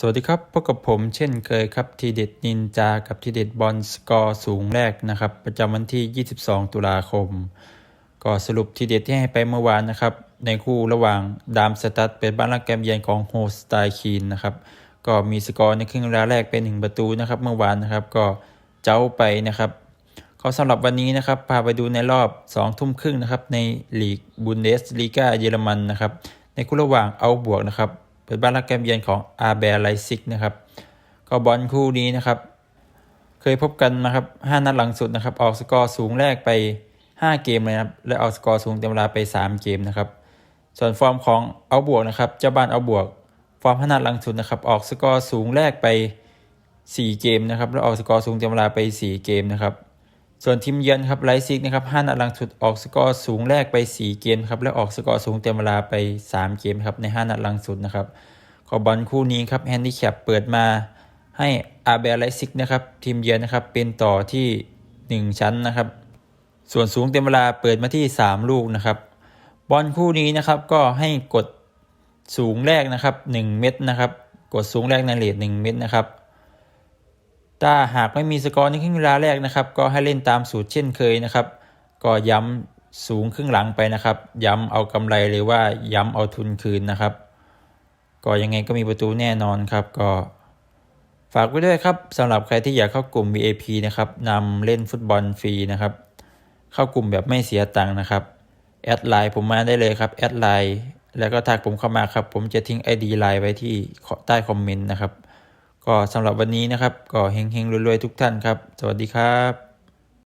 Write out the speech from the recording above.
สวัสดีครับพบกับผมเช่นเคยครับทีเด็ดนินจากับทีเด็ดบอลสกอร์สูงแรกนะครับ ประจำวันที่ 22 ตุลาคม ก็สรุปทีเด็ดที่ให้ไปเมื่อวานนะครับ ในคู่ระหว่างดามสตัดเป็นบ้านรักแกมเยือนของโฮสไตคีนนะครับ ก็มีสกอร์ในครึ่งเวลาแรกเป็น 1 ประตูนะครับเมื่อวานนะครับก็เจ้าไปนะครับก็สำหรับวันนี้นะครับพาไปดูในรอบ 2 ทุ่มครึ่งนะครับในลีกบุนเดสลีกาเยอรมันนะครับในคู่ระหว่างเอาบวกนะครับ เป็นบ้านรักแกมเยือนของอาร์เบร์ไลซิกนะครับก็บอลคู่นี้นะครับ เคยพบกันนะครับ5นัดหลังสุดนะครับออกสกอร์สูงแรกไป 5 เกมเลยนะครับและออกสกอร์สูงเต็มเวลาไป 3 เกมนะครับส่วนฟอร์มของเอาบวกนะครับเจ้าบ้านเอาบวก ฟอร์ม5นัดหลังสุดนะครับออกสกอร์สูงแรกไป 4 เกมนะครับและออกสกอร์สูงเต็มเวลาไป 4 เกมนะครับ ส่วนทีมเยือนครับไลซิกนะครับ5นัดหลังสุดออกสกอร์สูงแรกไป 4 เกมครับและออกสกอร์สูงเต็มเวลาไป 3 เกมครับใน 5 นัดหลังสุดนะครับก็บอลคู่นี้ครับแฮนดิแคปเปิดมาให้อาเบร์ไลซิกนะครับทีมเยือนนะครับเป็นต่อที่ 1 ชั้นนะครับ ส่วนสูงเต็มเวลาเปิดมาที่ 3 ลูกนะครับ บอลคู่นี้นะครับก็ให้กดสูงแรกนะครับ 1 เม็ดนะครับ กดสูงแรกในเลท1เม็ดนะครับ ถ้าหากไม่มีสกอร์ในครึ่งเวลาแรกนะครับ ก็ให้เล่นตามสูตรเช่นเคยนะครับ ก็ย้ำสูงครึ่งหลังไปนะครับ ย้ำเอากำไรหรือว่าย้ำเอาทุนคืนนะครับ ก็ยังไงก็มีประตูแน่นอนครับ ก็ฝากไว้ด้วยครับสำหรับใครที่อยากเข้ากลุ่ม VIP นะครับนำเล่นฟุตบอลฟรีนะครับ เข้ากลุ่มแบบไม่เสียตังค์นะครับแอดไลน์ผมมาได้เลยครับแอดไลน์แล้วก็ทักผมเข้ามาครับ ผมจะทิ้ง ID ไลน์ไว้ที่ใต้คอมเมนต์นะครับ ก็สำหรับวันนี้นะครับ ก็เฮงๆรวยๆทุกท่านครับ สวัสดีครับ